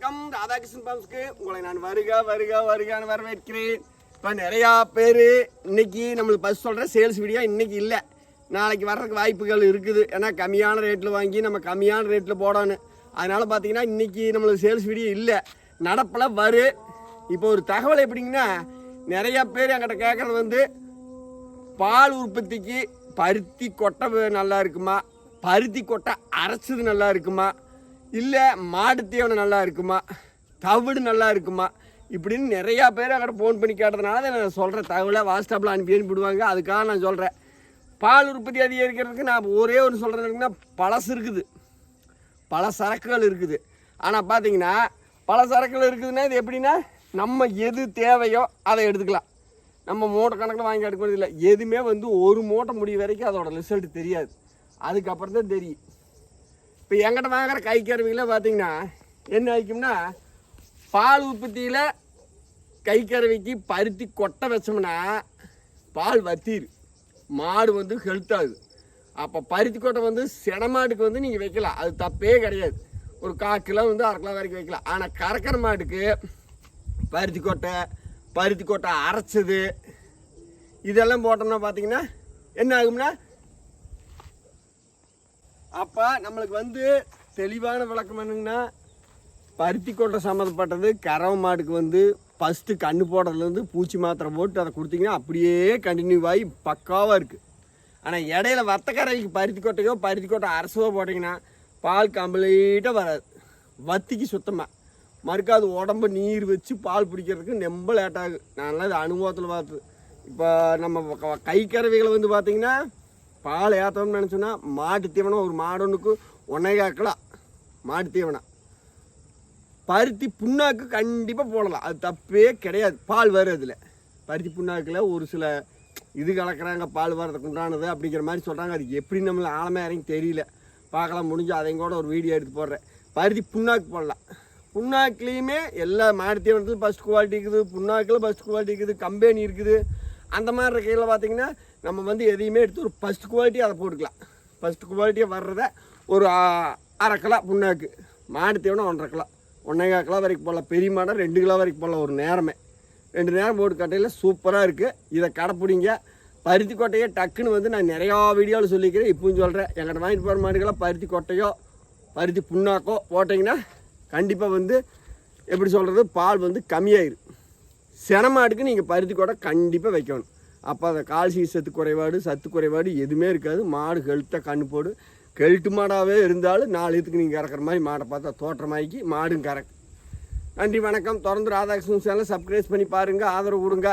வணக்கம். ராதாகிருஷ்ணன் பாம்ஸ்க்கு உங்களை நான் வருக வருக வருகான்னு வரவேற்கிறேன். இப்போ நிறையா பேர் இன்னைக்கு நம்மளுக்கு பஸ் சொல்கிற சேல்ஸ் வீடியோ இன்றைக்கி இல்லை. நாளைக்கு வர்றதுக்கு வாய்ப்புகள் இருக்குது. ஏன்னா கம்மியான ரேட்டில் வாங்கி நம்ம கம்மியான ரேட்டில் போடணும். அதனால் பார்த்தீங்கன்னா இன்றைக்கி நம்மளுக்கு சேல்ஸ் வீடியோ இல்லை. நடப்பில் வரு. இப்போ ஒரு தகவல் எப்படிங்கன்னா நிறையா பேர் என்கிட்ட கேட்குறது வந்து பால் உற்பத்திக்கு பருத்தி கொட்டை நல்லா இருக்குமா? பருத்தி கொட்டை அரைச்சது நல்லா இருக்குமா? இல்லை மாடு தீவனம் நல்லா இருக்குமா? தவிடு நல்லா இருக்குமா? இப்படின்னு நிறையா பேர் அங்கே ஃபோன் பண்ணி கேட்டதுனால தான் நான் சொல்கிறேன் தகவலை வாட்ஸ்அப்பில் அனுப்பி அனுப்பிவிடுவாங்க. அதுக்காக நான் சொல்கிறேன் பால் உற்பத்தி அதிகரிக்கிறதுக்கு நான் ஒரே ஒன்று சொல்கிறேன்னா பழசு இருக்குது. பல சரக்குகள் இருக்குது. ஆனால் பார்த்தீங்கன்னா பல சரக்குகள் இருக்குதுன்னா இது எப்படின்னா நம்ம எது தேவையோ அதை எடுத்துக்கலாம். நம்ம மூட்டை கணக்கில் வாங்கி எடுக்கிறது இல்லை எதுவுமே வந்து ஒரு மூட்டை முடிவு வரைக்கும் அதோட ரிசல்ட் தெரியாது. அதுக்கப்புறம் தான் தெரியும். இப்போ எங்கிட்ட வாங்குற கை கருவிகளை பார்த்தீங்கன்னா என்ன ஆயிக்கும்னா பால் உற்பத்தியில் கை கருவிக்கு பருத்தி கொட்டை வச்சோம்னா பால் வத்திரு. மாடு வந்து ஹெல்த்தாகுது அப்போ பருத்தி கொட்டை வந்து செனமாட்டுக்கு வந்து நீங்கள் வைக்கலாம். அது தப்பே கிடையாது. ஒரு கால் கிலோ வந்து அரை கிலோ வரைக்கும் வைக்கலாம். ஆனால் கறக்கிற மாட்டுக்கு பருத்தி கொட்டை பருத்தி கொட்டை அரைச்சது இதெல்லாம் போட்டோம்னா பார்த்தீங்கன்னா என்ன ஆகும்னா அப்போ நம்மளுக்கு வந்து தெளிவான விளக்கம் என்னங்கன்னா பருத்தி கொட்டை சம்மந்தப்பட்டது கறவை மாட்டுக்கு வந்து ஃபஸ்ட்டு கண்ணு போடுறதுலேருந்து பூச்சி மாத்திரை போட்டு அதை கொடுத்தீங்கன்னா அப்படியே கண்டினியூ ஆகி பக்காவாக இருக்குது ஆனால் இடையில வத்தக்கரைக்கு பருத்தி கொட்டையோ பருத்தி கொட்டை அரசோ போட்டிங்கன்னா பால் கம்ப்ளீட்டாக வராது. வத்திக்கு சுத்தமாக மறுக்கா அது உடம்பு நீர் வச்சு பால் பிடிக்கிறதுக்கு ரொம்ப லேட் நான்லாம் இது அனுபவத்தில் பார்த்து இப்போ நம்ம கை கறவைகளை வந்து பார்த்திங்கன்னா பால் ஏற்றோம்னு நினச்சோன்னா மாட்டு தீவனம் ஒரு மாடு ஒன்றுக்கு காக்கலாம் மாட்டு தீவனம். பருத்தி புண்ணாக்கு கண்டிப்பாக போடலாம். அது தப்பே கிடையாது. பால் வரும் அதில் பருத்தி புண்ணாக்கில் ஒரு சில இது கலக்கிறாங்க பால் வரதுக்கு உண்டானது அப்படிங்கிற மாதிரி சொல்கிறாங்க அது எப்படி நம்மளை ஆழமாக இறங்கி தெரியல. பார்க்கலாம் முடிஞ்சு அதையும் கூட ஒரு வீடியோ எடுத்து போடுறேன். பருத்தி புண்ணாக்கு போடலாம். புண்ணாக்குலேயுமே எல்லா மாடு தீவனத்தில் ஃபஸ்ட் குவாலிட்டி இருக்குது. புண்ணாக்கில் ஃபஸ்ட் குவாலிட்டி இருக்குது. கம்பெனி இருக்குது. அந்த மாதிரி இருக்கையில் பார்த்தீங்கன்னா நம்ம வந்து எதையுமே எடுத்து ஒரு ஃபஸ்ட் குவாலிட்டி அதை போட்டுக்கலாம். ஃபஸ்ட் குவாலிட்டியாக வர்றத ஒரு அரை கிலோ புண்ணாக்கு. மாடு தீவனம் ஒன்றரை கிலோ. ஒன்றே கிலோ வரைக்கும் போடலாம். பெரிய மாடை ரெண்டு கிலோ வரைக்கும் போடலாம் ஒரு நேரமே. ரெண்டு நேரம் போட்டு கட்டையில் சூப்பராக இருக்குது இதை கடைப்பிடிங்க. பருத்தி கொட்டையை டக்குன்னு வந்து நான் நிறையா வீடியோவில் சொல்லிக்கிறேன். இப்பவும் சொல்கிறேன் எங்கிட்ட வாங்கிட்டு போகிற மாடுகளாம் பருத்தி கொட்டையோ பருத்தி புண்ணாக்கோ போட்டிங்கன்னா கண்டிப்பாக வந்து எப்படி சொல்கிறது பால் வந்து கம்மியாயிரும். செனமாடுக்கு நீங்கள் பருத்தி கொடை கண்டிப்பாக வைக்கணும். அப்போ அந்த கால்சி சத்து குறைபாடு சத்து குறைபாடு எதுவுமே இருக்காது. மாடு ஹெல்த்தாக கண்ணு போடு. கெல்ட்டு மாடாகவே இருந்தாலும் நாலு இதுக்கு நீங்கள் கறக்கிற மாதிரி மாடை பார்த்தா தோற்றமாக்கி மாடும் கறக்கு நன்றி வணக்கம். தொடர்ந்து ராதாகிருஷ்ணன் சேனல் சப்ஸ்கிரைப் பண்ணி பாருங்கள் ஆதரவு கொடுங்க.